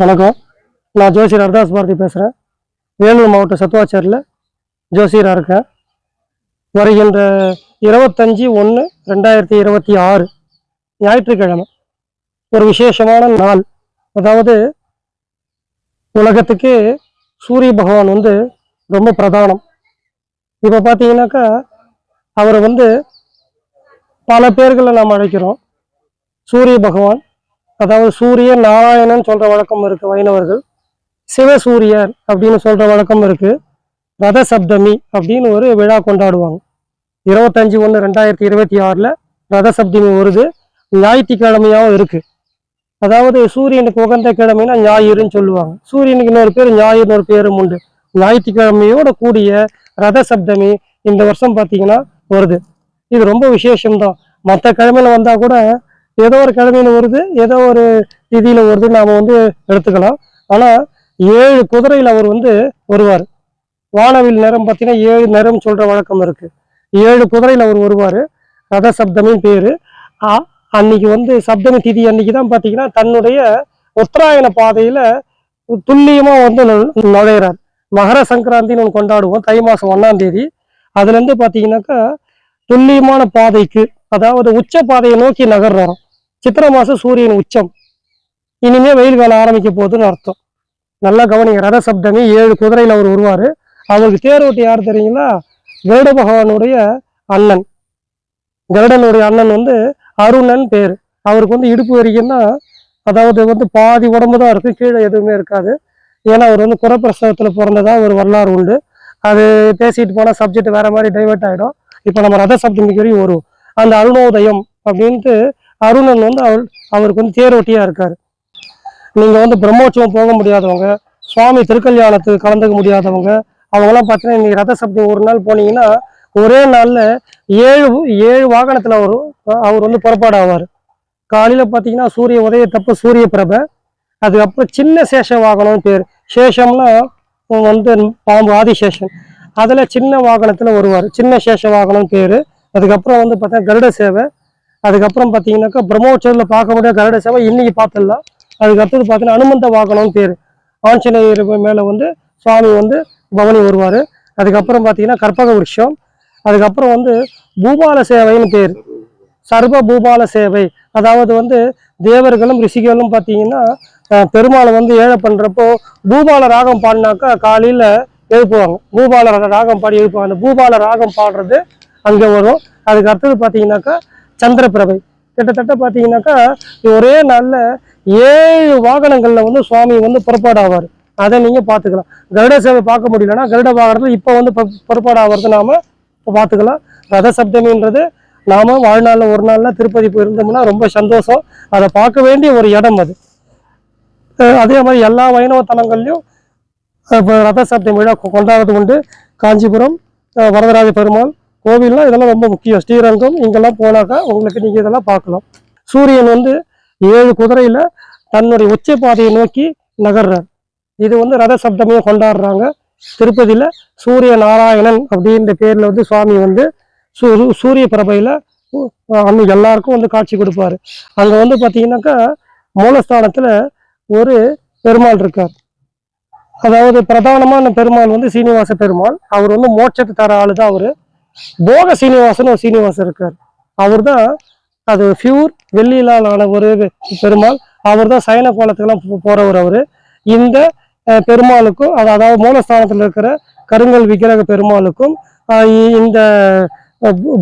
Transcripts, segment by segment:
வணக்கம். நான் ஜோசியர் ஹர்தாஸ் பாரதி பேசுகிறேன் வேலூர் மாவட்டம் சத்துவாச்சேரியில் ஜோசியராக இருக்கேன். வருகின்ற இருபத்தஞ்சி ஒன்று ரெண்டாயிரத்தி இருபத்தி ஆறு ஞாயிற்றுக்கிழமை ஒரு விசேஷமான நாள். அதாவது உலகத்துக்கு சூரிய பகவான் வந்து ரொம்ப பிரதானம். இப்போ பார்த்தீங்கன்னாக்கா அவரை வந்து பல பேர்களை நாம் அழைக்கிறோம். சூரிய பகவான் அதாவது சூரியன் நாராயணன் சொல்ற வழக்கம் இருக்கு வைணவர்கள். சிவசூரியன் அப்படின்னு சொல்ற வழக்கம் இருக்கு. ரத சப்தமி அப்படின்னு ஒரு விழா கொண்டாடுவாங்க. இருபத்தஞ்சு ஒன்று ரெண்டாயிரத்தி இருபத்தி ஆறில் ரத சப்தமி வருது. ஞாயிற்றுக்கிழமையாகவும் இருக்கு. அதாவது சூரியனுக்கு உகந்த கிழமைனா ஞாயிறுன்னு சொல்லுவாங்க. சூரியனுக்கு இன்னொரு பேர் ஞாயிறுன்னு ஒரு பேரும் உண்டு ஞாயிற்றுக்கிழமையோட கூடிய ரத சப்தமி இந்த வருஷம் பார்த்தீங்கன்னா வருது. இது ரொம்ப விசேஷம்தான். மற்ற கிழமையில வந்தால் கூட ஏதோ ஒரு கிழமையில வருது ஏதோ ஒரு திதியில வருது நாம வந்து எடுத்துக்கலாம். ஆனா ஏழு குதிரையில் அவர் வந்து வருவார். வானவில் நேரம் பார்த்தீங்கன்னா ஏழு நேரம் சொல்ற வழக்கம் இருக்கு. ஏழு குதிரையில் அவர் வருவார். ரத சப்தமின் பேரு அன்னைக்கு வந்து சப்தமி திதி அன்னைக்கு தான் பார்த்தீங்கன்னா தன்னுடைய உத்தராயண பாதையில துல்லியமா வந்து நுழையிறார். மகர சங்கராந்தின்னு ஒன்று கொண்டாடுவோம் தை மாசம் ஒன்னாம் தேதி. அதுல இருந்து பார்த்தீங்கன்னாக்கா துல்லியமான பாதைக்கு அதாவது உச்ச பாதையை நோக்கி நகர்றோம் சித்திரை மாதம் சூரியன் உச்சம். இனிமே வெயில் காலம் ஆரம்பிக்க போகுதுன்னு அர்த்தம். நல்லா கவனிங்க. ரத சப்தமி ஏழு குதிரையில் அவர் வருவார். அவருக்கு தேரோட்டி யார் தெரியுங்களா? கருட பகவானுடைய அண்ணன். கருடனுடைய அண்ணன் வந்து அருணன் பேர். அவருக்கு வந்து இடுப்பு வரைக்கும் தான் அதாவது வந்து பாதி உடம்பு தான் இருக்குது கீழே எதுவுமே இருக்காது. ஏன்னா அவர் வந்து குறப்பிரசவத்தில் பிறந்ததா ஒரு வரலாறு உண்டு. அது பேசிட்டு போனால் சப்ஜெக்ட் வேறு மாதிரி டைவெர்ட் ஆகிடும் இப்போ நம்ம ரத சப்தமிக்கு வரையும் வரும். அந்த அருணோதயம் அப்படின்ட்டு அருணன் வந்து அவர் அவருக்கு வந்து தேரோட்டியாக இருக்கார். நீங்கள் வந்து பிரம்மோற்சவம் போக முடியாதவங்க சுவாமி திருக்கல்யாணத்துக்கு கலந்துக்க முடியாதவங்க அவங்கெல்லாம் பார்த்தீங்கன்னா இன்னைக்கு ரத சப்தி ஒரு நாள் போனீங்கன்னா ஒரே நாளில் ஏழு ஏழு வாகனத்தில் அவர் அவர் வந்து புறப்பாடு ஆவார் காலையில் பார்த்தீங்கன்னா சூரிய உதயத்தப்ப சூரிய பிரபை அதுக்கப்புறம் சின்ன சேஷ வாகனம்னு பேர். சேஷம்னா வந்து பாம்பு ஆதிசேஷன். அதில் சின்ன வாகனத்தில் வருவார். சின்ன சேஷ வாகனம் பேர். அதுக்கப்புறம் வந்து பார்த்தா கருட சேவை அதுக்கப்புறம் பார்த்தீங்கன்னாக்கா பிரம்மோற்சவத்தில் பார்க்க முடியாத கருட சேவை இன்னைக்கு பார்த்துடலாம். அதுக்கு அடுத்தது பார்த்தீங்கன்னா அனுமந்த வாகனம்னு பேர். ஆஞ்சநேயர் மேலே வந்து சுவாமி வந்து பவனி வருவார். அதுக்கப்புறம் பார்த்தீங்கன்னா கற்பக விருஷம் அதுக்கப்புறம் வந்து பூபால சேவைன்னு பேர். சர்வ பூபால சேவை. அதாவது வந்து தேவர்களும் ரிஷிகளும் பார்த்தீங்கன்னா பெருமாளை வந்து ஏழை பண்ணுறப்போ பூபால ராகம் பாடினாக்கா காலையில் எழுப்புவாங்க. பூபால ராகம் பாடி எழுப்புவாங்க. அந்த பூபால ராகம் பாடுறது அங்கே வரும். அதுக்கு அடுத்தது பார்த்தீங்கன்னாக்கா சந்திரபிரபை கிட்டத்தட்ட பார்த்தீங்கன்னாக்கா ஒரே நாளில் ஏழு வாகனங்களில் வந்து சுவாமி வந்து புறப்பாடு ஆவார் அதை நீங்கள் பார்த்துக்கலாம் கருட சேவை பார்க்க முடியலன்னா கருட வாகனத்தில் இப்போ வந்து புறப்பாடு ஆகிறது நாம பார்த்துக்கலாம் ரத சப்தமின்றது நாம் வாழ்நாளில் ஒரு நாளில் திருப்பதி போயிருந்தோம்னா ரொம்ப சந்தோஷம். அதை பார்க்க வேண்டிய ஒரு இடம் அது. அதே மாதிரி எல்லா வைணவ தலங்கள்லையும் ரத சப்தம் விழா கொ- கொண்டாடுறது உண்டு. காஞ்சிபுரம் வரதராஜ பெருமாள் கோவில்லாம் இதெல்லாம் ரொம்ப முக்கியம். ஸ்ரீரங்கம் இங்கெல்லாம் போனாக்கா உங்களுக்கு நீங்கள் இதெல்லாம் பார்க்கலாம். சூரியன் வந்து ஏழு குதிரையில் தன்னுடைய உச்ச பாதையை நோக்கி நகர்றார். இது வந்து ரத சப்தமையும் கொண்டாடுறாங்க. திருப்பதியில் சூரிய நாராயணன் அப்படின்ற பேரில் வந்து சுவாமி வந்து சூ- சூரிய பிரபையில் அன்னைக்கு எல்லாருக்கும் வந்து காட்சி கொடுப்பாரு. அங்கே வந்து பார்த்தீங்கன்னாக்கா மூலஸ்தானத்தில் ஒரு பெருமாள் இருக்கார். அதாவது பிரதானமான பெருமாள் வந்து சீனிவாச பெருமாள். அவர் வந்து மோட்சத்தை தர ஆளு தான் அவர். போக சீனிவாசன் ஒரு சீனிவாசன் இருக்கார். அவர் தான் அது பியூர் வெள்ளியிலால் ஆன ஒரு பெருமாள். அவர் தான் சயன கோலத்துக்கெல்லாம் போறவர் அவரு. இந்த பெருமாளுக்கும் அது அதாவது மூலஸ்தானத்தில் இருக்கிற கருங்கல் விக்கிரக பெருமாளுக்கும் இந்த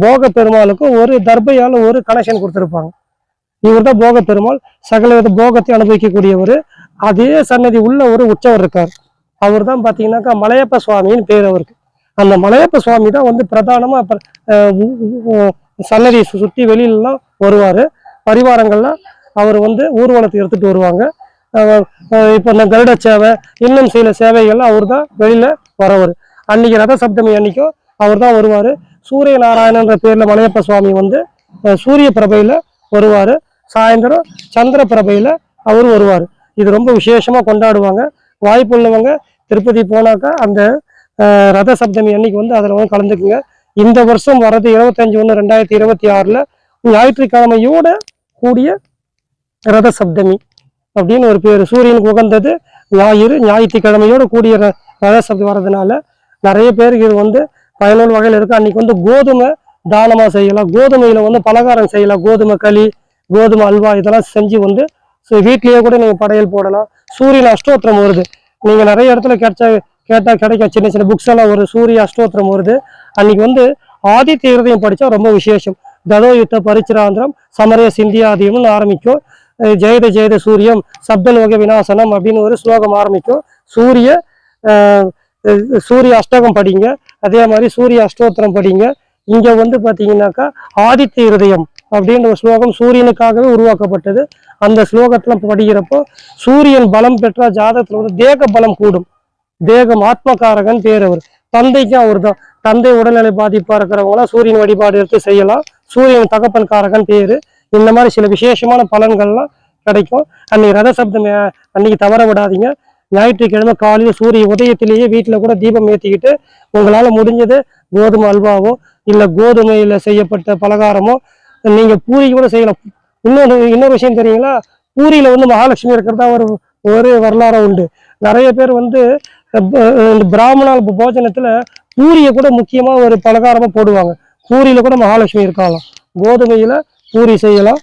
போக பெருமாளுக்கும் ஒரு தர்பையால் ஒரு கனெக்ஷன் கொடுத்துருப்பாங்க. இவர் தான் போக பெருமாள். சகல வித போகத்தை அனுபவிக்கக்கூடியவர். அதே சன்னதி உள்ள ஒரு உற்சவர் இருக்கார். அவர் தான் பார்த்தீங்கன்னாக்கா மலையப்ப சுவாமின்னு பேர் அவருக்கு. அந்த மலையப்ப சுவாமி தான் வந்து பிரதானமா சன்னதி சுற்றி சுத்தி வெளியிலலாம் வருவாரு. பரிவாரங்கள்லாம் அவர் வந்து ஊர்வலத்தை எடுத்துட்டு வருவாங்க. இப்போ இந்த கருட சேவை இன்னும் சில சேவைகள்லாம் அவர் தான் வெளியில வரவர். அன்னைக்கு ரத சப்தமி அன்னைக்கும் அவர் தான் வருவார். சூரிய நாராயணன்ற பேர்ல மலையப்ப சுவாமி வந்து சூரிய பிரபையில வருவார். சாயந்தரம் சந்திர பிரபையில அவர் வருவார். இது ரொம்ப விசேஷமா கொண்டாடுவாங்க. வாய்ப்புள்ளவங்க திருப்பதி போனாக்கா அந்த ரத சப்தமி அன்னைக்கு வந்து அதில் வந்து கலந்துக்குங்க. இந்த வருஷம் வர்றது இருபத்தஞ்சு ஒன்று ரெண்டாயிரத்தி இருபத்தி ஆறில் ஞாயிற்றுக்கிழமையோட கூடிய ரத சப்தமி அப்படின்னு ஒரு பேர். சூரியனுக்கு உகந்தது ஞாயிறு ஞாயிற்றுக்கிழமையோட கூடிய ர- ரத சப்தி வர்றதுனால நிறைய பேருக்கு இது வந்து பயனுள்ள வகையில் இருக்குது அன்னைக்கு வந்து கோதுமை தானமாக செய்யலாம். கோதுமையில் வந்து பலகாரம் செய்யலாம். கோதுமை களி கோதுமை அல்வா இதெல்லாம் செஞ்சு வந்து ஸோ வீட்லயே கூட நீங்கள் படையல் போடலாம். சூரியன் அஷ்டோத்திரம் வருது. நீங்கள் நிறைய இடத்துல கிடைச்சா கேட்டால் கிடைக்கும். சின்ன சின்ன புக்ஸ் எல்லாம் ஒரு சூரிய அஷ்டோத்திரம் வருது. அன்னைக்கு வந்து ஆதித்ய இருதயம் படித்தா ரொம்ப விசேஷம். ததோ யுத்த பரிச்சிராந்திரம் சமரய சிந்தியாதியம்னு ஆரம்பிக்கும். ஜெயத ஜெயத சூரியம் சப்தன் வகை வினாசனம் அப்படின்னு ஒரு ஸ்லோகம் ஆரம்பிக்கும். சூரிய சூரிய அஷ்டகம் படிங்க. அதே மாதிரி சூரிய அஷ்டோத்திரம் படிங்க. இங்கே வந்து பார்த்தீங்கன்னாக்கா ஆதித்ய இருதயம் அப்படின்ற ஒரு ஸ்லோகம் சூரியனுக்காகவே உருவாக்கப்பட்டது. அந்த ஸ்லோகத்தில் படிக்கிறப்போ சூரியன் பலம் பெற்ற ஜாதகத்தில் வந்து தேக பலம் கூடும். தேகம் ஆத்மகாரகன் பேர் அவர் தந்தைக்கும் அவர் தான் தந்தை உடல்நிலை பாதிப்பாக இருக்கிறவங்களாம் சூரியன் வழிபாடு எடுத்து செய்யலாம். சூரியன் தகப்பன் காரகன் பேர். இந்த மாதிரி சில விசேஷமான பலன்கள்லாம் கிடைக்கும். அன்னைக்கு ரத சப்தம் அன்னைக்கு தவற விடாதீங்க. ஞாயிற்றுக்கிழமை காலையில் சூரிய உதயத்திலேயே வீட்டில் கூட தீபம் ஏற்றிக்கிட்டு உங்களால் முடிஞ்சது கோதுமை அல்வாவோ இல்லை கோதுமையில் செய்யப்பட்ட பலகாரமோ நீங்கள் பூரி கூட செய்யலாம். இன்னொரு இன்னொரு விஷயம் தெரியுங்களா? பூரியில் வந்து மகாலட்சுமி இருக்கிறதா ஒரு ஒரு வரலாறு உண்டு. நிறைய பேர் வந்து பிராமணால் போஜனத்தில் பூரியை கூட முக்கியமாக ஒரு பலகாரமாக போடுவாங்க. பூரியில் கூட மகாலட்சுமி இருக்காங்களாம் கோதுமையில் பூரி செய்யலாம்.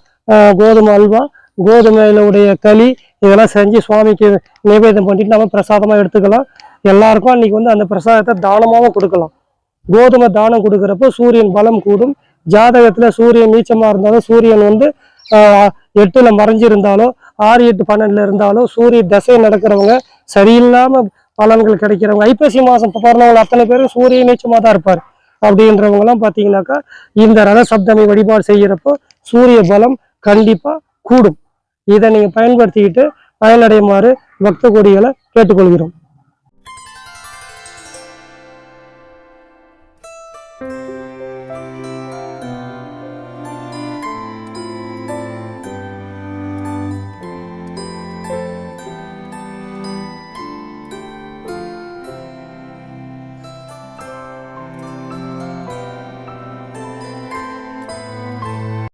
கோதுமை அல்வா கோதுமையில உடைய களி இதெல்லாம் செஞ்சு சுவாமிக்கு நிவேதம் பண்ணிட்டு நம்ம பிரசாதமாக எடுத்துக்கலாம். எல்லாருக்கும் அன்னைக்கு வந்து அந்த பிரசாதத்தை தானமாகவும் கொடுக்கலாம். கோதுமை தானம் கொடுக்குறப்போ சூரியன் பலம் கூடும். ஜாதகத்தில் சூரியன் நீச்சமாக இருந்தாலும் சூரியன் வந்து எட்டில் மறைஞ்சிருந்தாலோ ஆறு எட்டு பன்னெண்டில் இருந்தாலோ சூரிய தசை நடக்கிறவங்க சரியில்லாமல் பலன்கள் கிடைக்கிறவங்க. ஐப்பசி மாசம் பிறந்தவங்க அத்தனை பேரும் சூரிய நீச்சமாக தான் இருப்பார். அப்படின்றவங்க எல்லாம் பாத்தீங்கன்னாக்கா இந்த ரத சப்தமி வழிபாடு செய்யறப்போ சூரிய பலம் கண்டிப்பா கூடும். இதை நீங்க பயன்படுத்திக்கிட்டு பயனடையுமாறு பக்த கொடிகளை கேட்டுக்கொள்கிறோம்.